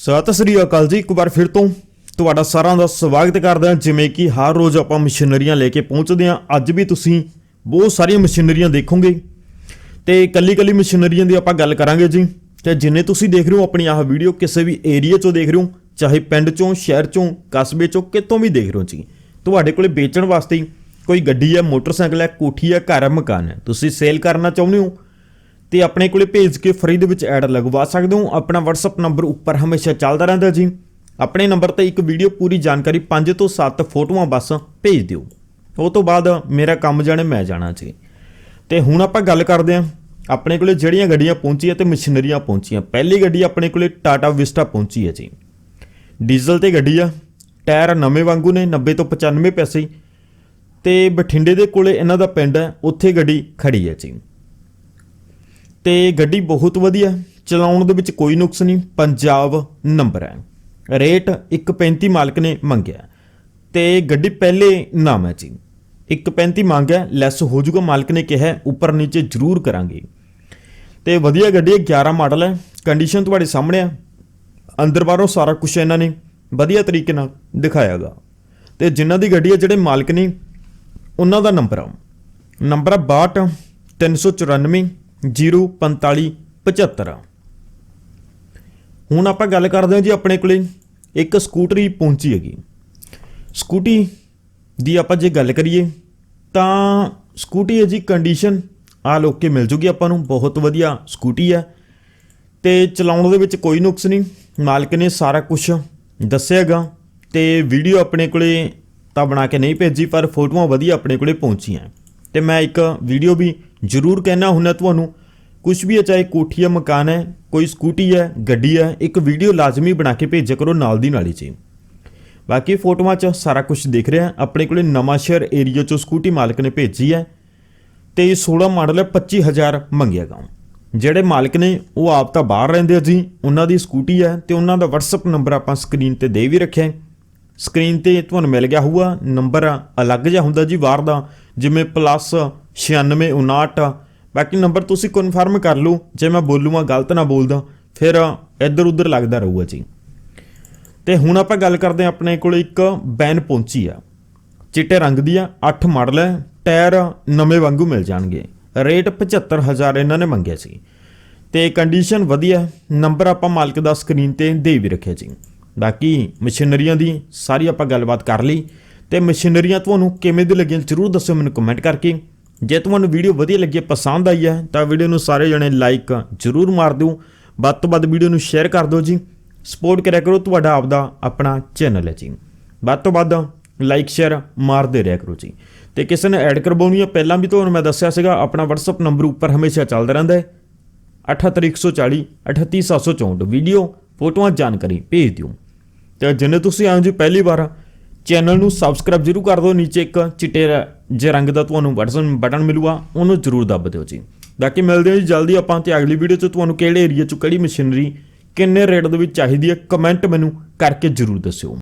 ਸਤਿ ਸ੍ਰੀ ਅਕਾਲ ਜੀ, ਇੱਕ ਵਾਰ ਫਿਰ ਤੋਂ ਤੁਹਾਡਾ ਸਾਰਿਆਂ ਦਾ ਸਵਾਗਤ ਕਰਦੇ ਹਾਂ, ਜਿਵੇਂ ਕਿ ਹਰ ਰੋਜ਼ ਆਪਾਂ ਮਸ਼ੀਨਰੀਆਂ ਲੈ ਕੇ ਪਹੁੰਚਦੇ ਹਾਂ। ਅੱਜ ਵੀ ਤੁਸੀਂ ਬਹੁਤ ਸਾਰੀਆਂ ਮਸ਼ੀਨਰੀਆਂ ਦੇਖੋਗੇ ਤੇ ਕੱਲੀ ਕੱਲੀ ਮਸ਼ੀਨਰੀਆਂ ਦੀ ਆਪਾਂ ਗੱਲ ਕਰਾਂਗੇ ਜੀ। ਤੇ ਜਿੰਨੇ ਤੁਸੀਂ ਦੇਖ ਰਹੇ ਹੋ ਆਪਣੀ ਆਹ ਵੀਡੀਓ ਕਿਸੇ ਵੀ ਏਰੀਆ ਚੋਂ ਦੇਖ ਰਹੇ ਹੋ, ਚਾਹੇ ਪਿੰਡ ਚੋਂ, ਸ਼ਹਿਰ ਚੋਂ, ਕਸਬੇ ਚੋਂ ਕਿਤੋਂ ਵੀ ਦੇਖ ਰਹੇ ਹੋ ਜੀ। ਤੁਹਾਡੇ ਕੋਲੇ ਵੇਚਣ ਵਾਸਤੇ ਕੋਈ ਗੱਡੀ ਹੈ, ਮੋਟਰਸਾਈਕਲ ਹੈ, ਕੋਠੀ ਹੈ, ਘਰ ਹੈ, ਮਕਾਨ ਹੈ। ਤੁਸੀਂ ਸੇਲ ਕਰਨਾ ਚਾਹੁੰਦੇ ਹੋ ਤੇ ਆਪਣੇ ਕੋਲੇ ਭੇਜ ਕੇ ਫਰੀ ਦੇ ਵਿੱਚ ਐਡ ਲਗਵਾ ਸਕਦੇ ਹੋ। ਆਪਣਾ WhatsApp ਨੰਬਰ ਉੱਪਰ ਹਮੇਸ਼ਾ ਚੱਲਦਾ ਰਹਿੰਦਾ ਜੀ। ਆਪਣੇ ਨੰਬਰ ਤੇ ਇੱਕ ਵੀਡੀਓ ਪੂਰੀ ਜਾਣਕਾਰੀ 5 ਤੋਂ 7 ਫੋਟੋਆਂ ਬਸ ਭੇਜ ਦਿਓ। ਉਹ ਤੋਂ ਬਾਅਦ ਮੇਰਾ ਕੰਮ ਜਾਣੇ ਮੈਂ ਜਾਣਾ ਜੀ। ਤੇ ਹੁਣ ਆਪਾਂ ਗੱਲ ਕਰਦੇ ਹਾਂ। ਆਪਣੇ ਕੋਲੇ ਜਿਹੜੀਆਂ ਗੱਡੀਆਂ ਪਹੁੰਚੀਆਂ ਤੇ ਮਸ਼ੀਨਰੀਆਂ ਪਹੁੰਚੀਆਂ। ਪਹਿਲੀ ਗੱਡੀ ਆਪਣੇ ਕੋਲੇ ਟਾਟਾ ਵਿਸਟਾ ਪਹੁੰਚੀ ਹੈ ਜੀ। ਡੀਜ਼ਲ ਤੇ ਗੱਡੀ ਆ। ਟਾਇਰ ਨਵੇਂ ਵਾਂਗੂ ਨੇ 90 ਤੋਂ 95 ਪੈਸੇ। ਹੀ। ਤੇ ਬਠਿੰਡੇ ਦੇ ਕੋਲੇ ਇਹਨਾਂ ਦਾ ਪਿੰਡ ਹੈ। ਉੱਥੇ ਗੱਡੀ ਖੜੀ ਹੈ ਜੀ। ਤੇ ਗੱਡੀ ਬਹੁਤ ਵਧੀਆ ਚਲਾਉਣ ਦੇ ਵਿੱਚ ਕੋਈ ਨੁਕਸ ਨਹੀਂ। ਪੰਜਾਬ ਨੰਬਰ ਹੈ। ਰੇਟ 135 ਮਾਲਕ ਨੇ ਮੰਗਿਆ ਤੇ ਗੱਡੀ ਪਹਿਲੇ ਨਾਮ ਹੈ ਜੀ। 135 ਹੈ। ਲੈਸ ਹੋ ਜਾਊਗਾ, ਮਾਲਕ ਨੇ ਕਿਹਾ ਉੱਪਰ ਨੀਚੇ ਜ਼ਰੂਰ ਕਰਾਂਗੇ। ਤੇ ਵਧੀਆ ਗੱਡੀ ਹੈ। 11 ਮਾਡਲ ਹੈ। ਕੰਡੀਸ਼ਨ ਤੁਹਾਡੇ ਸਾਹਮਣੇ ਆ ਅੰਦਰ ਬਾਹਰੋਂ ਸਾਰਾ ਕੁਝ ਇਹਨਾਂ ਨੇ। ਵਧੀਆ ਤਰੀਕੇ ਨਾਲ ਦਿਖਾਇਆਗਾ ਤੇ ਜਿਨ੍ਹਾਂ ਦੀ ਗੱਡੀ ਹੈ, ਜਿਹੜੇ ਮਾਲਕ ਨੇ, ਉਹਨਾਂ ਦਾ ਨੰਬਰ ਆ ਨੰਬਰ ਆ 62 394 045 75 ਹੁਣ ਆਪਾਂ ਗੱਲ ਕਰਦੇ ਹਾਂ ਜੀ ਆਪਣੇ ਕੋਲੇ ਇੱਕ ਸਕੂਟਰੀ ਪਹੁੰਚੀ ਹੈਗੀ। ਸਕੂਟੀ ਦੀ ਆਪਾਂ ਜੇ ਗੱਲ ਕਰੀਏ ਤਾਂ ਸਕੂਟੀ ਹੈ ਜੀ ਕੰਡੀਸ਼ਨ ਆ ਲੋਕੇ ਮਿਲ ਜੂਗੀ ਆਪਾਂ ਨੂੰ, ਬਹੁਤ ਵਧੀਆ ਸਕੂਟੀ ਹੈ। ਤੇ ਚਲਾਉਣ ਦੇ ਵਿੱਚ ਕੋਈ ਨੁਕਸ ਨਹੀਂ, ਮਾਲਕ ਨੇ ਸਾਰਾ ਕੁਝ ਦੱਸਿਆਗਾ ਤੇ ਵੀਡੀਓ ਆਪਣੇ ਕੋਲੇ ਤਾਂ ਬਣਾ ਕੇ ਨਹੀਂ ਭੇਜੀ, ਪਰ ਫੋਟੋਆਂ ਵਧੀਆ ਆਪਣੇ ਕੋਲੇ ਪਹੁੰਚੀਆਂ। ਤੇ ਮੈਂ ਇੱਕ ਵੀਡੀਓ ਵੀ ਜ਼ਰੂਰ ਕਹਿਣਾ ਹੁੰਦਾ ਤੁਹਾਨੂੰ। ਕੁਝ ਵੀ ਹੈ, ਚਾਹੇ ਕੋਠੀ ਹੈ, ਮਕਾਨ ਹੈ, ਕੋਈ ਸਕੂਟੀ ਹੈ, ਗੱਡੀ ਹੈ, ਇੱਕ ਵੀਡੀਓ ਲਾਜ਼ਮੀ ਬਣਾ ਕੇ ਭੇਜਿਆ ਕਰੋ ਨਾਲ ਦੀ ਨਾਲ ਹੀ ਜੀ। ਬਾਕੀ ਫੋਟੋਆਂ 'ਚ ਸਾਰਾ ਕੁਝ ਦਿਖ ਰਿਹਾ। ਆਪਣੇ ਕੋਲੇ ਨਵਾਂ ਸ਼ਹਿਰ ਏਰੀਆ 'ਚੋਂ ਸਕੂਟੀ ਮਾਲਕ ਨੇ ਭੇਜੀ ਹੈ ਤੇ ਇਹ 16 ਮਾਡਲ ਹੈ 25000 ਮੰਗਿਆਗਾ ਜਿਹੜੇ ਮਾਲਕ ਨੇ ਉਹ ਆਪ ਤਾਂ ਬਾਹਰ ਰਹਿੰਦੇ ਆ ਜੀ, ਉਹਨਾਂ ਦੀ ਸਕੂਟੀ ਹੈ ਤੇ ਉਹਨਾਂ ਦਾ WhatsApp ਨੰਬਰ ਆਪਾਂ ਸਕਰੀਨ ਤੇ ਦੇ ਵੀ ਰੱਖਿਆ ਹੈ। ਸਕਰੀਨ ਤੇ ਤੁਹਾਨੂੰ ਮਿਲ ਗਿਆ ਹੋਊਗਾ ਨੰਬਰ ਅਲੱਗ ਜਿਹਾ ਹੁੰਦਾ ਜੀ ਬਾਹਰ ਦਾ, ਜਿਵੇਂ ਪਲੱਸ 9659 ਬਾਕੀ ਨੰਬਰ ਤੁਸੀਂ ਕਨਫਰਮ ਕਰ ਲਓ, ਜੇ ਮੈਂ ਬੋਲੂਗਾ, ਗਲਤ ਨਾ ਬੋਲਦਾ, ਫਿਰ ਇੱਧਰ ਉੱਧਰ ਲੱਗਦਾ ਰਹੂਗਾ ਜੀ। ਤੇ ਹੁਣ ਆਪਾਂ ਗੱਲ ਕਰਦੇ ਹਾਂ ਆਪਣੇ ਕੋਲ ਇੱਕ ਬੈਨ ਪਹੁੰਚੀ ਆ। ਚਿੱਟੇ ਰੰਗ ਦੀ ਆ 8 ਮਾਡਲ ਹੈ, ਟਾਇਰ ਨਵੇਂ ਵਾਂਗੂ ਮਿਲ ਜਾਣਗੇ। ਰੇਟ 75000 ਇਹਨਾਂ ਨੇ ਮੰਗਿਆ ਸੀ। ਤੇ ਕੰਡੀਸ਼ਨ ਵਧੀਆ ਨੰਬਰ ਆਪਾਂ ਮਾਲਕ ਦਾ ਸਕਰੀਨ ਤੇ ਦੇ ਵੀ ਰੱਖਿਆ ਜੀ। ਬਾਕੀ ਮਸ਼ੀਨਰੀਆਂ ਦੀ ਸਾਰੀ ਆਪਾਂ ਗੱਲਬਾਤ ਕਰ ਲਈ ਤੇ ਮਸ਼ੀਨਰੀਆਂ ਤੁਹਾਨੂੰ ਕਿਵੇਂ ਦੀ ਲੱਗੀਆਂ ਜਰੂਰ ਦੱਸਿਓ ਮੈਨੂੰ ਕਮੈਂਟ ਕਰਕੇ। ਜੇ ਤੁਹਾਨੂੰ ਵੀਡੀਓ ਵਧੀਆ ਲੱਗੀ, ਪਸੰਦ ਆਈ ਹੈ, ਤਾਂ ਵੀਡੀਓ ਨੂੰ ਸਾਰੇ ਜਣੇ ਲਾਈਕ ਜਰੂਰ ਮਾਰ ਦਿਓ। ਵੱਧ ਤੋਂ ਵੱਧ ਵੀਡੀਓ ਨੂੰ ਸ਼ੇਅਰ ਕਰ ਦਿਓ ਜੀ। ਸਪੋਰਟ ਕਰਿਆ ਕਰੋ ਤੁਹਾਡਾ ਆਪਦਾ ਆਪਣਾ ਚੈਨਲ ਹੈ ਜੀ। ਵੱਧ ਤੋਂ ਵੱਧ ਲਾਈਕ ਸ਼ੇਅਰ ਮਾਰਦੇ ਰਿਹਾ ਕਰੋ ਜੀ। ਤੇ ਕਿਸੇ ਨੇ ਐਡ ਕਰਵਾਉਣੀ ਹੈ ਪਹਿਲਾਂ ਵੀ ਤੁਹਾਨੂੰ ਮੈਂ ਦੱਸਿਆ ਸੀਗਾ, ਆਪਣਾ WhatsApp ਨੰਬਰ ਉੱਪਰ ਹਮੇਸ਼ਾ ਚੱਲਦਾ ਰਹਿੰਦਾ ਹੈ। 78140 38764 ਵੀਡੀਓ ਫੋਟੋਆਂ ਜਾਣਕਾਰੀ ਭੇਜ ਦਿਓ। ਤੇ ਜਿੰਨੇ ਤੁਸੀਂ ਆਏ ਜੀ ਪਹਿਲੀ ਵਾਰ ਚੈਨਲ ਨੂੰ ਸਬਸਕ੍ਰਾਈਬ ਜਰੂਰ ਕਰ ਦਿਓ, ਨੀਚੇ ਇੱਕ ਚਿੱਟੇ ਰ- ਜਿਹੇ ਰੰਗ ਦਾ ਤੁਹਾਨੂੰ ਬਟਨ ਬਟਨ ਮਿਲੂਗਾ, ਉਹਨੂੰ ਜਰੂਰ ਦੱਬ ਦਿਓ ਜੀ। ਬਾਕੀ ਮਿਲਦੇ ਹਾਂ ਜੀ ਜਲਦੀ ਆਪਾਂ ਤੇ ਅਗਲੀ ਵੀਡੀਓ 'ਚ ਤੁਹਾਨੂੰ ਕਿਹੜੇ ਏਰੀਆ 'ਚ ਕਿਹੜੀ ਮਸ਼ੀਨਰੀ ਕਿੰਨੇ ਰੇਟ ਦੇ ਵਿੱਚ ਚਾਹੀਦੀ ਹੈ ਕਮੈਂਟ ਮੈਨੂੰ ਕਰਕੇ ਜਰੂਰ ਦੱਸਿਓ।